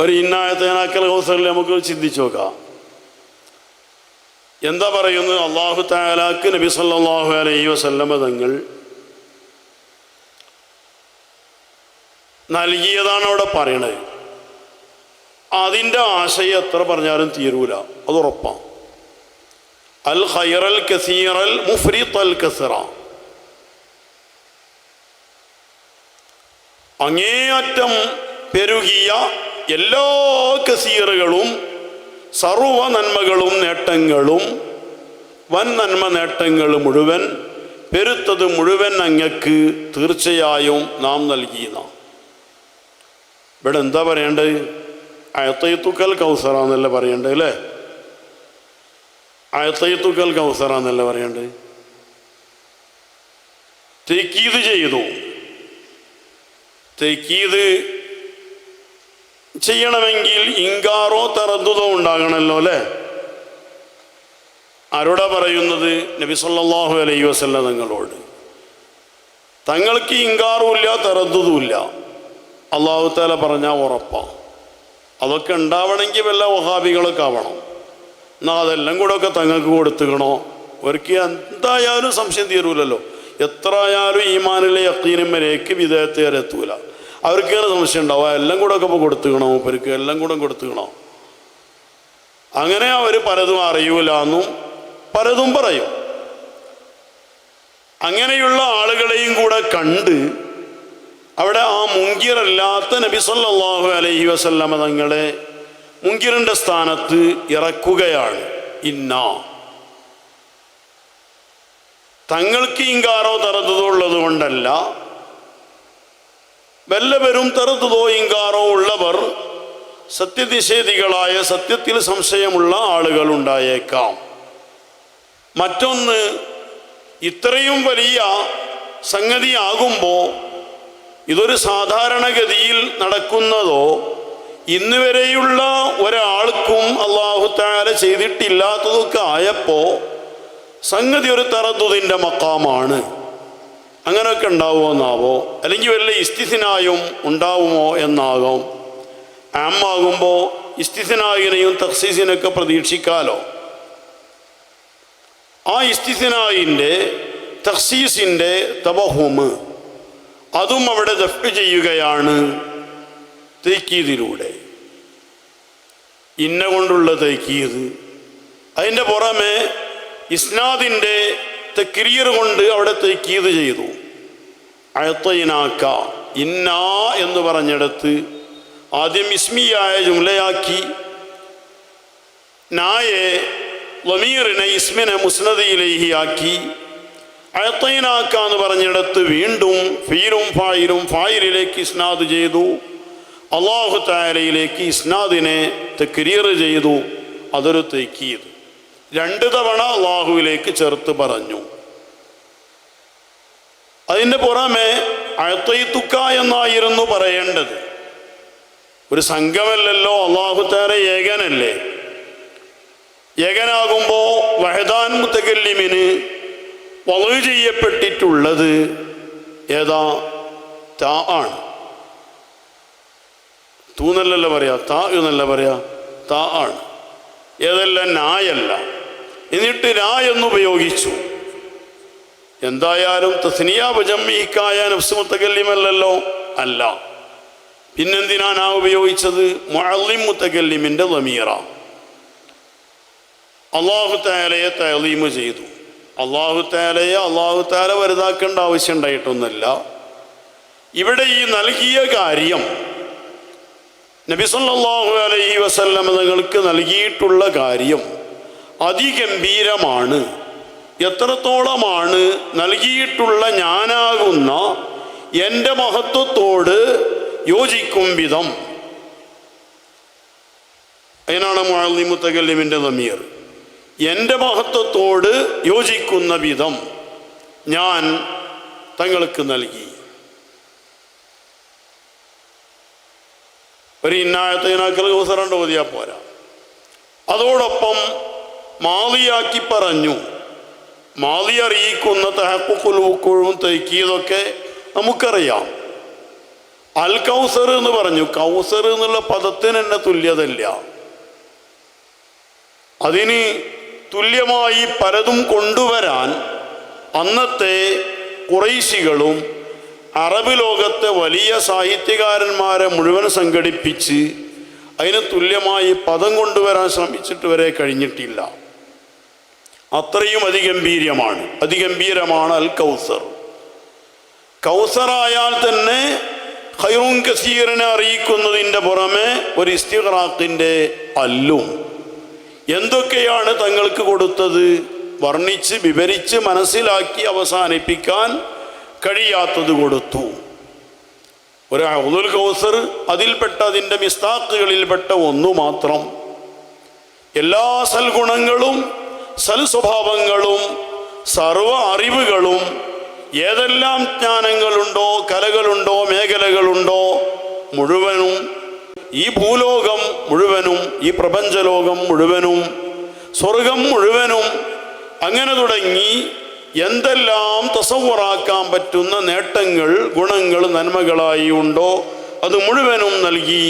ഒരു ഇന്നായത്തേനാക്കൽ ഹൗസറിൽ നമുക്ക് ചിന്തിച്ചു നോക്കാം. എന്താ പറയുന്നത് അള്ളാഹു താലാക്ക് നബി സല്ലാഹു അലൈ വസല്ലമ തങ്ങൾ നൽകിയതാണ് അവിടെ പറയണത്. അതിന്റെ ആശയം എത്ര പറഞ്ഞാലും തീരൂല. അത് ഉറപ്പാണ്. അൽ ഖൈറൽ കസീറൽ മുഫ്രിത്ത് അൽ കസറ. അങ്ങേയറ്റം പെരുകിയ എല്ലാ കസീറുകളും സർവ നന്മകളും നേട്ടങ്ങളും വൻ നന്മ നേട്ടങ്ങൾ മുഴുവൻ പെരുത്തത് മുഴുവൻ അങ്ങക്ക് തീർച്ചയായും നാം നൽകിയതാണ് ഇവിടെ എന്താ പറയേണ്ടത്? അയത്തയ്ത്തുക്കൽ കൗസറാന്നല്ലേ പറയേണ്ടത് അല്ലേ? അയത്തയ്ത്തുക്കൽ കൗസറാന്നല്ലേ പറയേണ്ടത്? തെക്കീത് ചെയ്തു. തെക്കീത് ചെയ്യണമെങ്കിൽ ഇങ്കാറോ തറദ്ദുതോ ഉണ്ടാകണമല്ലോ അല്ലേ? ആരോടാ പറയുന്നത്? നബി സല്ലല്ലാഹു അലൈഹി വസല്ല തങ്ങളോട്. തങ്ങൾക്ക് ഇങ്കാറുമില്ല തറദ്ദുതുമില്ല അള്ളാഹു താല പറഞ്ഞാൽ ഉറപ്പാണ് അതൊക്കെ ഉണ്ടാവണമെങ്കിൽ വല്ല വഹാബികളൊക്കെ ആവണം. എന്നാൽ അതെല്ലാം കൂടെ ഒക്കെ തങ്ങൾക്ക് കൊടുത്തുക്കണോ? അവർക്ക് എന്തായാലും സംശയം തീരൂലല്ലോ. എത്ര ആയാലും ഈമാനിലെ യക്കീനും വരേക്ക് വരെ എത്തൂല അവർക്ക് ഏറെ സംശയം ഉണ്ടാവും എല്ലാം കൂടെ ഒക്കെ ഇപ്പോൾ കൊടുത്തുക്കണോ? എല്ലാം കൂടെ കൊടുത്തുക്കണോ? അങ്ങനെ അവർ പലതും അറിയൂല എന്നും പലതും പറയും. അങ്ങനെയുള്ള ആളുകളെയും കൂടെ കണ്ട് അവിടെ ആ മുങ്കിറല്ലാത്ത നബി സല്ലാഹു അലൈഹി വസല്ലമ തങ്ങളെ മുങ്കിറിന്റെ സ്ഥാനത്ത് ഇറക്കുകയാണ്. ഇന്ന. തങ്ങൾക്ക് ഇങ്കാറോ തറത്തതോ ഉള്ളത് കൊണ്ടല്ല വല്ലവരും തറുത്തതോ ഇങ്കാറോ ഉള്ളവർ സത്യനിഷേധികളായ സത്യത്തിൽ സംശയമുള്ള ആളുകൾ ഉണ്ടായേക്കാം മറ്റൊന്ന് ഇത്രയും വലിയ സംഗതിയാകുമ്പോൾ ഇതൊരു സാധാരണഗതിയിൽ നടക്കുന്നതോ ഇന്ന് വരെയുള്ള ഒരാൾക്കും അള്ളാഹുത്താല ചെയ്തിട്ടില്ലാത്തതൊക്കെ ആയപ്പോൾ സംഗതി ഒരു തറദ്ദുതിന്റെ മക്കാമാണ്. അങ്ങനെയൊക്കെ ഉണ്ടാവുമോ എന്നാവോ അല്ലെങ്കിൽ വല്ല ഇസ്തിസിനായും ഉണ്ടാവുമോ എന്നാകും. ആമാകുമ്പോൾ ഇസ്തിസിനായിനെയും തക്സീസിനൊക്കെ പ്രതീക്ഷിക്കാലോ? ആ ഇസ്തിസിനായിന്റെ തക്സീസിന്റെ തബഹുമ് അതും അവിടെ ദഫ് ചെയ്യുകയാണ് തൈക്കീതിലൂടെ. ഇന്ന കൊണ്ടുള്ള തൈക്കീത്? അതിന്റെ പുറമെ ഇസ്നാദിന്റെ തെക്കിരിയർ കൊണ്ട് അവിടെ തൈക്കീത് ചെയ്തു. അഴത്തയിനാക്ക ഇന്ന എന്ന് പറഞ്ഞെടുത്ത് ആദ്യം ഇസ്മിയായ ജുംലയാക്കി. നായെ ലമീറിനെ ഇസ്മിനെ മുസ്നദിയിലേഹിയാക്കി അഴത്തൈനാക്ക എന്ന് പറഞ്ഞെടുത്ത് വീണ്ടും ഫീലും ഫായിലും ഫായിലിലേക്ക് ഇസ്നാദ് ചെയ്തു. അള്ളാഹു താരയിലേക്ക് ഇസ്നാദിനെ തെക്രിയർ ചെയ്തു. അതൊരു തെക്കീത് രണ്ട് തവണ അള്ളാഹുവിലേക്ക് ചേർത്ത് പറഞ്ഞു. അതിന്റെ പുറമെ അഴത്തൈത്തുക്ക എന്നായിരുന്നു പറയേണ്ടത്. ഒരു സംഘമല്ലല്ലോ അള്ളാഹുത്താര ഏകനല്ലേ? ഏകനാകുമ്പോൾ വഹദാൻ മുത്തകല്ലിമിന് വളവ് ചെയ്യപ്പെട്ടിട്ടുള്ളത് ഏതാ? താ ആണ്. തൂന്നല്ലല്ല പറയാ താ എന്നല്ല പറയാ താ ആണ്. ഏതല്ല നായല്ല. എന്നിട്ട് രാ എന്നുപയോഗിച്ചു എന്തായാലും തസ്നിയാപജമ്മീക്കായ നഫ്സ് മുത്തകല്ലിമല്ലല്ലോ അല്ല. പിന്നെന്തിനാ ആ ഉപയോഗിച്ചത്? മുഅല്ലിം മുത്തകല്ലിമിന്റെ ലമീറ അള്ളാഹു താലയെ തലീമ് ചെയ്തു. അള്ളാഹു താലയെ അള്ളാഹു താല വലുതാക്കേണ്ട ആവശ്യം ഉണ്ടായിട്ടൊന്നുമില്ല ഇവിടെ ഈ നൽകിയ കാര്യം നബി സല്ലല്ലാഹു അലൈഹി വസല്ലം തങ്ങൾക്ക് നൽകിയിട്ടുള്ള കാര്യം അതിഗംഭീരമാണ്. എത്രത്തോളമാണ് നൽകിയിട്ടുള്ള ഞാനാകുന്ന എന്റെ മഹത്വത്തോട് യോജിക്കും വിധം. അതിനാണ് മുത്തകല്ലിമിന്റെ നമീർ എന്റെ മഹത്വത്തോട് യോജിക്കുന്ന വിധം ഞാൻ തങ്ങൾക്ക് നൽകി. ഒരു ഇന്നായത്തിനാക്കൽ കൗസറണ്ട് ഓതിയാൽ പോരാ. അതോടൊപ്പം മാളിയാക്കി പറഞ്ഞു മാലി അറിയിക്കുന്ന തഹക്കുക്കുലൂക്കുഴും തൈക്കിയതൊക്കെ നമുക്കറിയാം. അൽ കൗസർ എന്ന് പറഞ്ഞു. കൗസർ എന്നുള്ള പദത്തിന് തന്നെ തുല്യതല്ല അതിന് തുല്യമായി പലതും കൊണ്ടുവരാൻ അന്നത്തെ കുറൈശികളും അറബ് ലോകത്തെ വലിയ സാഹിത്യകാരന്മാരെ മുഴുവൻ സംഘടിപ്പിച്ച് അതിന് തുല്യമായി പദം കൊണ്ടുവരാൻ ശ്രമിച്ചിട്ട് വരെ കഴിഞ്ഞിട്ടില്ല. അത്രയും അതിഗംഭീര്യമാണ്. അതിഗംഭീരമാണ് അൽ കൗസർ കൗസറായാൽ തന്നെ ഖൈറുൻ കസീറിനെ അറിയിക്കുന്നതിന്റെ പുറമെ ഒരു ഇസ്തിഖറാഖിന്റെ അല്ലും. എന്തൊക്കെയാണ് തങ്ങൾക്ക് കൊടുത്തത്? വർണിച്ച് വിവരിച്ച് മനസ്സിലാക്കി അവസാനിപ്പിക്കാൻ കഴിയാത്തത് കൊടുത്തു. ഒരു അഹുദുൽ കൗസർ അതിൽപ്പെട്ട അതിന്റെ മിസ്താക്കുകളിൽപ്പെട്ട ഒന്നു മാത്രം. എല്ലാ സൽഗുണങ്ങളും സൽ സ്വഭാവങ്ങളും സർവ അറിവുകളും ഏതെല്ലാം ജ്ഞാനങ്ങളുണ്ടോ കലകളുണ്ടോ മേഖലകളുണ്ടോ മുഴുവനും ഈ ഭൂലോകം മുഴുവനും ഈ പ്രപഞ്ചലോകം മുഴുവനും സ്വർഗം മുഴുവനും അങ്ങനെ തുടങ്ങി എന്തെല്ലാം തസവറാക്കാൻ പറ്റുന്ന നേട്ടങ്ങൾ ഗുണങ്ങൾ നന്മകളായി ഉണ്ടോ അത് മുഴുവനും നൽകി